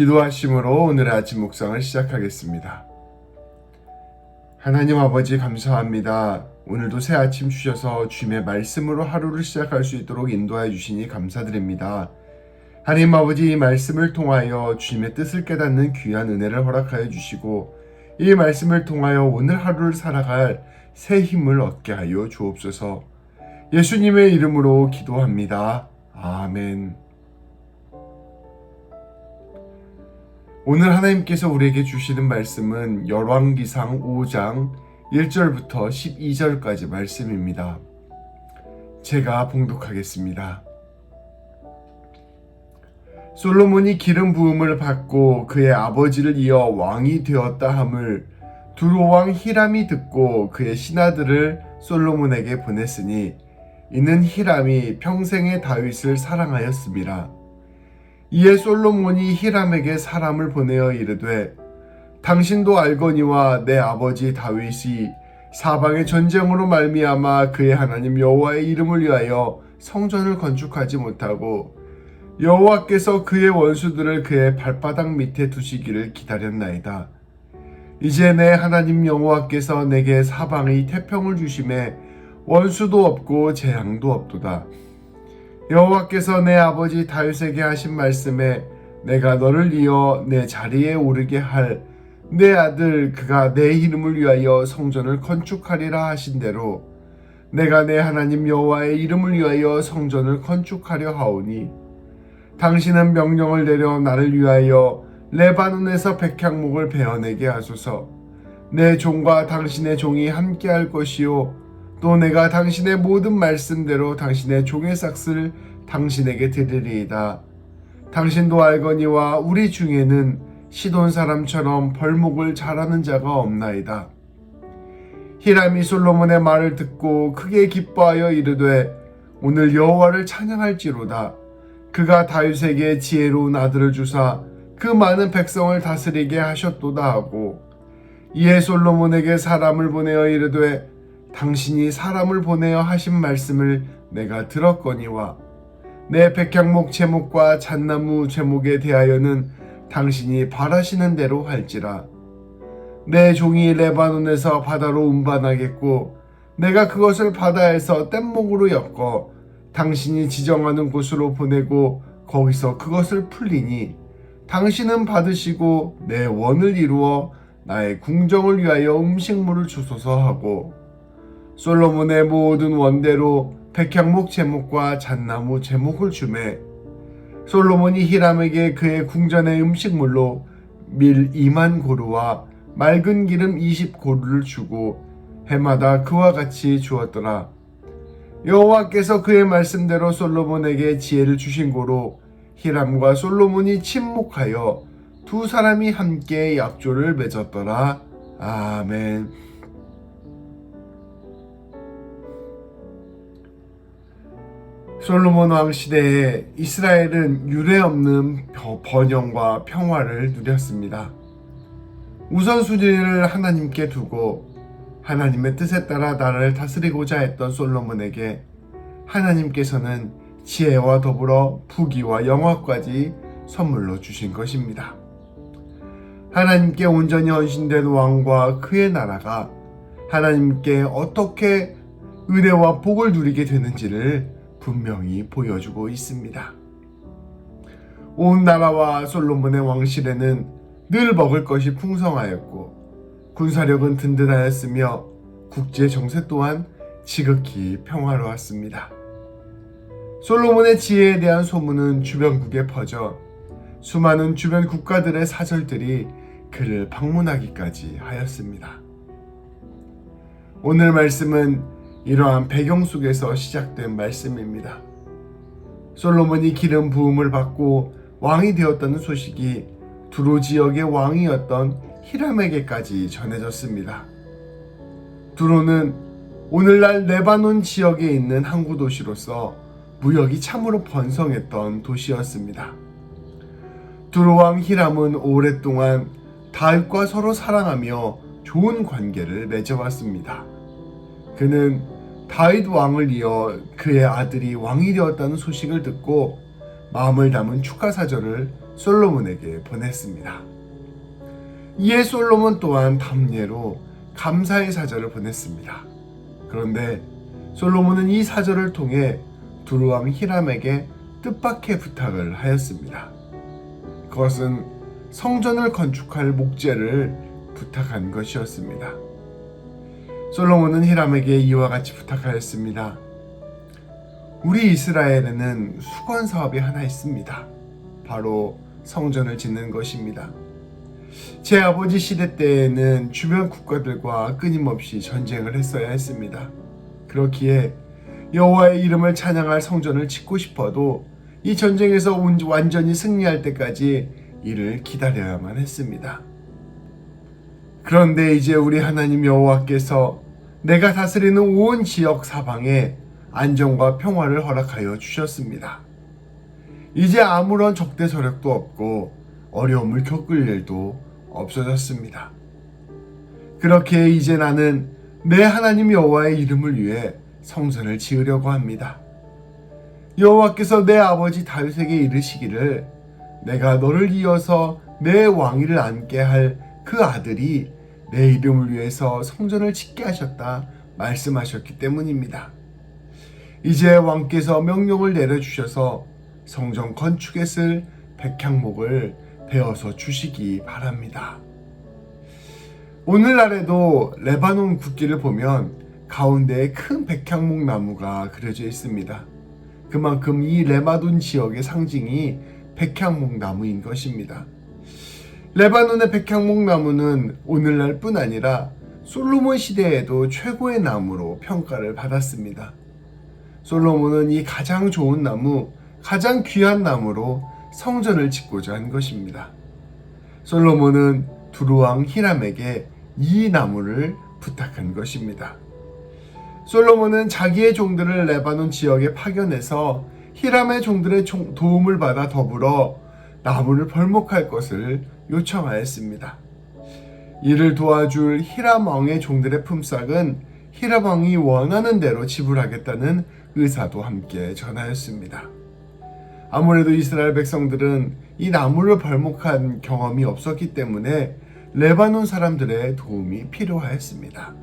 기도하심으로 오늘의 아침 묵상을 시작하겠습니다. 하나님 아버지 감사합니다. 오늘도 새 아침 주셔서 주님의 말씀으로 하루를 시작할 수 있도록 인도하여 주시니 감사드립니다. 하나님 아버지 이 말씀을 통하여 주님의 뜻을 깨닫는 귀한 은혜를 허락하여 주시고 이 말씀을 통하여 오늘 하루를 살아갈 새 힘을 얻게 하여 주옵소서. 예수님의 이름으로 기도합니다. 아멘. 오늘 하나님께서 우리에게 주시는 말씀은 열왕기상 5장 1절부터 12절까지 말씀입니다. 제가 봉독하겠습니다. 솔로몬이 기름 부음을 받고 그의 아버지를 이어 왕이 되었다 함을 두로 왕 히람이 듣고 그의 신하들을 솔로몬에게 보냈으니 이는 히람이 평생의 다윗을 사랑하였습니다. 이에 솔로몬이 히람에게 사람을 보내어 이르되 당신도 알거니와 내 아버지 다윗이 사방의 전쟁으로 말미암아 그의 하나님 여호와의 이름을 위하여 성전을 건축하지 못하고 여호와께서 그의 원수들을 그의 발바닥 밑에 두시기를 기다렸나이다. 이제 내 하나님 여호와께서 내게 사방의 태평을 주심에 원수도 없고 재앙도 없도다. 여호와께서 내 아버지 다윗에게 하신 말씀에 내가 너를 이어 내 자리에 오르게 할 내 아들 그가 내 이름을 위하여 성전을 건축하리라 하신 대로 내가 내 하나님 여호와의 이름을 위하여 성전을 건축하려 하오니 당신은 명령을 내려 나를 위하여 레바논에서 백향목을 베어내게 하소서. 내 종과 당신의 종이 함께할 것이요 또 내가 당신의 모든 말씀대로 당신의 종의 삭스를 당신에게 드리리이다. 당신도 알거니와 우리 중에는 시돈 사람처럼 벌목을 잘하는 자가 없나이다. 히람이 솔로몬의 말을 듣고 크게 기뻐하여 이르되 오늘 여호와를 찬양할지로다. 그가 다윗에게 지혜로운 아들을 주사 그 많은 백성을 다스리게 하셨도다 하고 이에 솔로몬에게 사람을 보내어 이르되 당신이 사람을 보내어 하신 말씀을 내가 들었거니와 내 백향목 제목과 잣나무 제목에 대하여는 당신이 바라시는 대로 할지라. 내 종이 레바논에서 바다로 운반하겠고 내가 그것을 바다에서 뗏목으로 엮어 당신이 지정하는 곳으로 보내고 거기서 그것을 풀리니 당신은 받으시고 내 원을 이루어 나의 궁정을 위하여 음식물을 주소서 하고 솔로몬의 모든 원대로 백향목 제목과 잣나무 제목을 주매 솔로몬이 히람에게 그의 궁전의 음식물로 밀 2만 고루와 맑은 기름 20 고루를 주고 해마다 그와 같이 주었더라. 여호와께서 그의 말씀대로 솔로몬에게 지혜를 주신 고로 히람과 솔로몬이 침묵하여 두 사람이 함께 약조를 맺었더라. 아멘. 솔로몬 왕 시대에 이스라엘은 유례없는 번영과 평화를 누렸습니다. 우선순위를 하나님께 두고 하나님의 뜻에 따라 나라를 다스리고자 했던 솔로몬에게 하나님께서는 지혜와 더불어 부귀와 영화까지 선물로 주신 것입니다. 하나님께 온전히 헌신된 왕과 그의 나라가 하나님께 어떻게 은혜와 복을 누리게 되는지를 분명히 보여주고 있습니다. 온 나라와 솔로몬의 왕실에는 늘 먹을 것이 풍성하였고 군사력은 든든하였으며 국제 정세 또한 지극히 평화로웠습니다. 솔로몬의 지혜에 대한 소문은 주변국에 퍼져 수많은 주변 국가들의 사절들이 그를 방문하기까지 하였습니다. 오늘 말씀은 이러한 배경 속에서 시작된 말씀입니다. 솔로몬이 기름 부음을 받고 왕이 되었다는 소식이 두로 지역의 왕이었던 히람에게까지 전해졌습니다. 두로는 오늘날 레바논 지역에 있는 항구 도시로서 무역이 참으로 번성했던 도시였습니다. 두로 왕 히람은 오랫동안 다윗과 서로 사랑하며 좋은 관계를 맺어왔습니다. 그는 다윗 왕을 이어 그의 아들이 왕이 되었다는 소식을 듣고 마음을 담은 축하 사절을 솔로몬에게 보냈습니다. 이에 솔로몬 또한 담례로 감사의 사절을 보냈습니다. 그런데 솔로몬은 이 사절을 통해 두루왕 히람에게 뜻밖의 부탁을 하였습니다. 그것은 성전을 건축할 목재를 부탁한 것이었습니다. 솔로몬은 히람에게 이와 같이 부탁하였습니다. 우리 이스라엘에는 수건 사업이 하나 있습니다. 바로 성전을 짓는 것입니다. 제 아버지 시대 때에는 주변 국가들과 끊임없이 전쟁을 했어야 했습니다. 그렇기에 여호와의 이름을 찬양할 성전을 짓고 싶어도 이 전쟁에서 온- 완전히 승리할 때까지 이를 기다려야만 했습니다. 그런데 이제 우리 하나님 여호와께서 내가 다스리는 온 지역 사방에 안정과 평화를 허락하여 주셨습니다. 이제 아무런 적대 세력도 없고 어려움을 겪을 일도 없어졌습니다. 그렇게 이제 나는 내 하나님 여호와의 이름을 위해 성전을 지으려고 합니다. 여호와께서 내 아버지 다윗에게 이르시기를 내가 너를 이어서 내 왕위를 앉게 할 그 아들이 내 이름을 위해서 성전을 짓게 하셨다 말씀하셨기 때문입니다. 이제 왕께서 명령을 내려주셔서 성전 건축에 쓸 백향목을 베어서 주시기 바랍니다. 오늘날에도 레바논 국기를 보면 가운데에 큰 백향목 나무가 그려져 있습니다. 그만큼 이 레바논 지역의 상징이 백향목 나무인 것입니다. 레바논의 백향목 나무는 오늘날 뿐 아니라 솔로몬 시대에도 최고의 나무로 평가를 받았습니다. 솔로몬은 이 가장 좋은 나무, 가장 귀한 나무로 성전을 짓고자 한 것입니다. 솔로몬은 두루왕 히람에게 이 나무를 부탁한 것입니다. 솔로몬은 자기의 종들을 레바논 지역에 파견해서 히람의 종들의 종- 도움을 받아 더불어 나무를 벌목할 것을 요청하였습니다. 이를 도와줄 히람 왕의 종들의 품삯은 히람 왕이 원하는 대로 지불하겠다는 의사도 함께 전하였습니다. 아무래도 이스라엘 백성들은 이 나무를 벌목한 경험이 없었기 때문에 레바논 사람들의 도움이 필요하였습니다.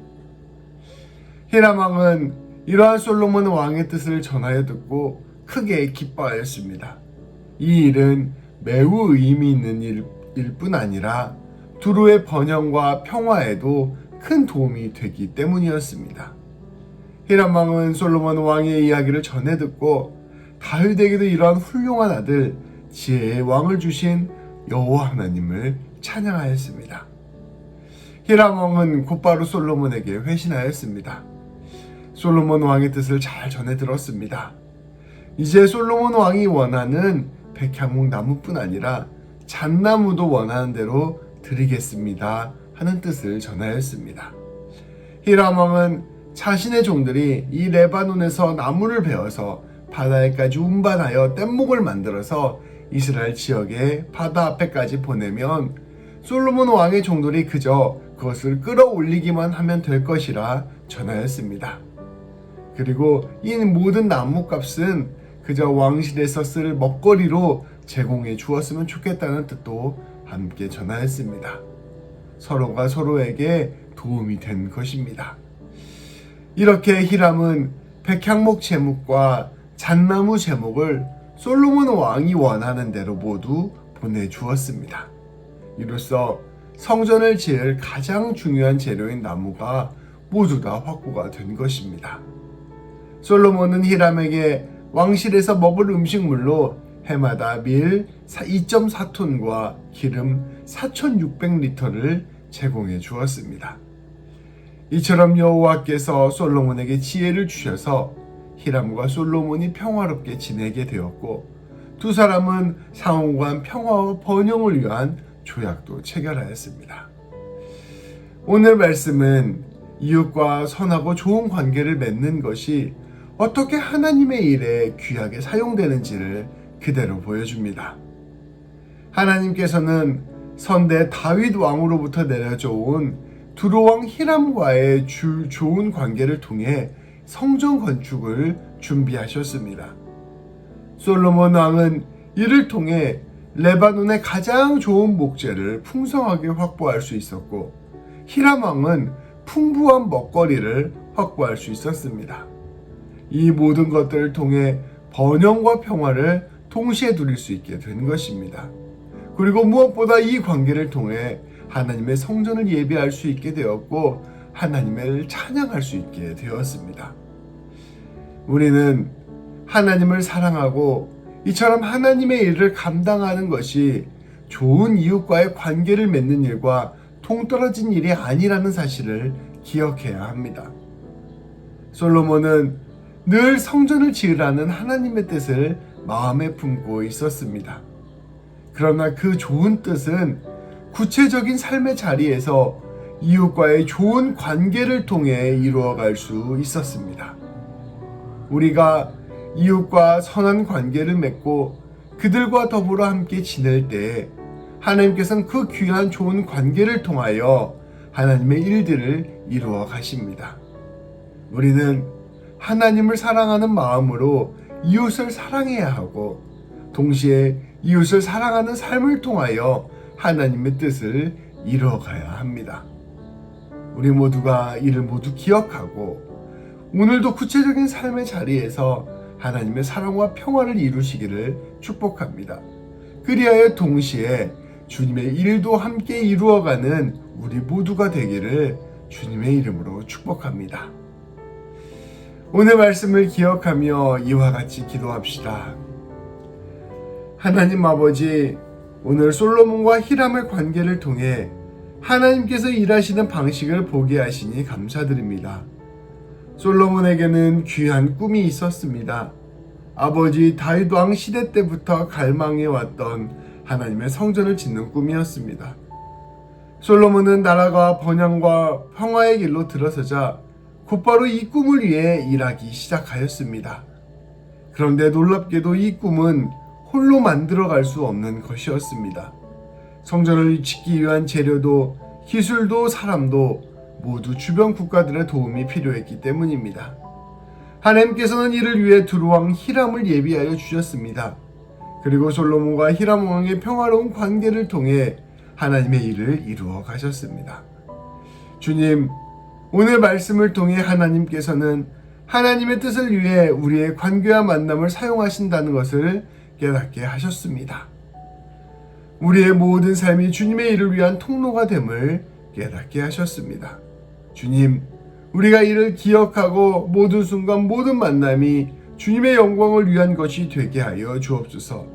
히람 왕은 이러한 솔로몬 왕의 뜻을 전하여 듣고 크게 기뻐하였습니다. 이 일은 매우 의미 있는 일, 일 뿐 아니라 두루의 번영과 평화에도 큰 도움이 되기 때문이었습니다. 히람 왕은 솔로몬 왕의 이야기를 전해 듣고 다윗에게도 이러한 훌륭한 아들 지혜의 왕을 주신 여호와 하나님을 찬양하였습니다. 히람 왕은 곧바로 솔로몬에게 회신하였습니다. 솔로몬 왕의 뜻을 잘 전해 들었습니다. 이제 솔로몬 왕이 원하는 백향목 나무뿐 아니라 잣나무도 원하는 대로 드리겠습니다 하는 뜻을 전하였습니다. 히람 왕은 자신의 종들이 이 레바논에서 나무를 베어서 바다에까지 운반하여 뗏목을 만들어서 이스라엘 지역의 바다 앞에까지 보내면 솔로몬 왕의 종들이 그저 그것을 끌어올리기만 하면 될 것이라 전하였습니다. 그리고 이 모든 나무값은 그저 왕실에서 쓸 먹거리로 제공해 주었으면 좋겠다는 뜻도 함께 전하였습니다. 서로가 서로에게 도움이 된 것입니다. 이렇게 히람은 백향목 제목과 잣나무 제목을 솔로몬 왕이 원하는 대로 모두 보내주었습니다. 이로써 성전을 지을 가장 중요한 재료인 나무가 모두 다 확보가 된 것입니다. 솔로몬은 히람에게 왕실에서 먹을 음식물로 해마다 밀 2.4톤과 기름 4,600리터를 제공해 주었습니다. 이처럼 여호와께서 솔로몬에게 지혜를 주셔서 히람과 솔로몬이 평화롭게 지내게 되었고 두 사람은 상호 간 평화와 번영을 위한 조약도 체결하였습니다. 오늘 말씀은 이웃과 선하고 좋은 관계를 맺는 것이 어떻게 하나님의 일에 귀하게 사용되는지를 그대로 보여줍니다. 하나님께서는 선대 다윗 왕으로부터 내려져 온 두로왕 히람과의 주 좋은 관계를 통해 성전 건축을 준비하셨습니다. 솔로몬 왕은 이를 통해 레바논의 가장 좋은 목재를 풍성하게 확보할 수 있었고 히람 왕은 풍부한 먹거리를 확보할 수 있었습니다. 이 모든 것들을 통해 번영과 평화를 동시에 누릴 수 있게 된 것입니다. 그리고 무엇보다 이 관계를 통해 하나님의 성전을 예배할 수 있게 되었고 하나님을 찬양할 수 있게 되었습니다. 우리는 하나님을 사랑하고 이처럼 하나님의 일을 감당하는 것이 좋은 이웃과의 관계를 맺는 일과 동떨어진 일이 아니라는 사실을 기억해야 합니다. 솔로몬은 늘 성전을 지으라는 하나님의 뜻을 마음에 품고 있었습니다. 그러나 그 좋은 뜻은 구체적인 삶의 자리에서 이웃과의 좋은 관계를 통해 이루어갈 수 있었습니다. 우리가 이웃과 선한 관계를 맺고 그들과 더불어 함께 지낼 때 하나님께서는 그 귀한 좋은 관계를 통하여 하나님의 일들을 이루어 가십니다. 우리는 하나님을 사랑하는 마음으로 이웃을 사랑해야 하고 동시에 이웃을 사랑하는 삶을 통하여 하나님의 뜻을 이루어가야 합니다. 우리 모두가 이를 모두 기억하고 오늘도 구체적인 삶의 자리에서 하나님의 사랑과 평화를 이루시기를 축복합니다. 그리하여 동시에 주님의 일도 함께 이루어가는 우리 모두가 되기를 주님의 이름으로 축복합니다. 오늘 말씀을 기억하며 이와 같이 기도합시다. 하나님 아버지, 오늘 솔로몬과 히람의 관계를 통해 하나님께서 일하시는 방식을 보게 하시니 감사드립니다. 솔로몬에게는 귀한 꿈이 있었습니다. 아버지 다윗 왕 시대 때부터 갈망해 왔던 하나님의 성전을 짓는 꿈이었습니다. 솔로몬은 나라가 번영과 평화의 길로 들어서자 곧바로 이 꿈을 위해 일하기 시작하였습니다. 그런데 놀랍게도 이 꿈은 홀로 만들어갈 수 없는 것이었습니다. 성전을 짓기 위한 재료도 기술도 사람도 모두 주변 국가들의 도움이 필요했기 때문입니다. 하나님께서는 이를 위해 두루왕 히람을 예비하여 주셨습니다. 그리고 솔로몬과 히람 왕의 평화로운 관계를 통해 하나님의 일을 이루어 가셨습니다. 주님, 오늘 말씀을 통해 하나님께서는 하나님의 뜻을 위해 우리의 관계와 만남을 사용하신다는 것을 깨닫게 하셨습니다. 우리의 모든 삶이 주님의 일을 위한 통로가 됨을 깨닫게 하셨습니다. 주님, 우리가 이를 기억하고 모든 순간 모든 만남이 주님의 영광을 위한 것이 되게 하여 주옵소서.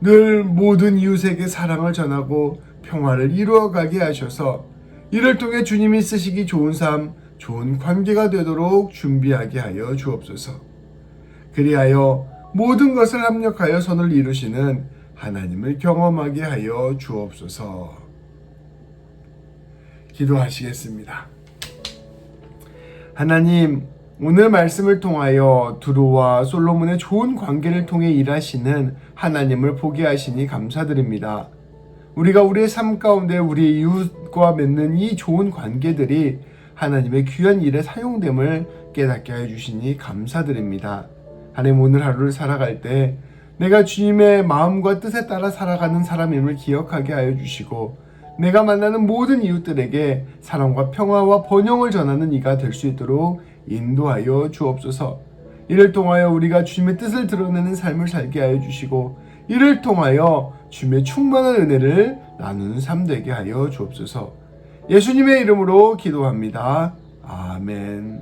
늘 모든 이웃에게 사랑을 전하고 평화를 이루어가게 하셔서 이를 통해 주님이 쓰시기 좋은 삶, 좋은 관계가 되도록 준비하게 하여 주옵소서. 그리하여 모든 것을 합력하여 선을 이루시는 하나님을 경험하게 하여 주옵소서. 기도하시겠습니다. 하나님, 오늘 말씀을 통하여 두루와 솔로몬의 좋은 관계를 통해 일하시는 하나님을 보게 하시니 감사드립니다. 우리가 우리의 삶 가운데 우리 이웃 과 맺는 이 좋은 관계들이 하나님의 귀한 일에 사용됨을 깨닫게 해주시니 감사드립니다. 하나님 오늘 하루를 살아갈 때 내가 주님의 마음과 뜻에 따라 살아가는 사람임을 기억하게 하여 주시고 내가 만나는 모든 이웃들에게 사랑과 평화와 번영을 전하는 이가 될 수 있도록 인도하여 주옵소서. 이를 통하여 우리가 주님의 뜻을 드러내는 삶을 살게 하여 주시고 이를 통하여 주님의 충만한 은혜를 나누는 삶 되게 하여 주옵소서. 예수님의 이름으로 기도합니다. 아멘.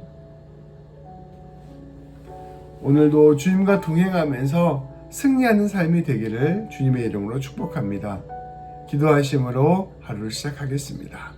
오늘도 주님과 동행하면서 승리하는 삶이 되기를 주님의 이름으로 축복합니다. 기도하심으로 하루를 시작하겠습니다.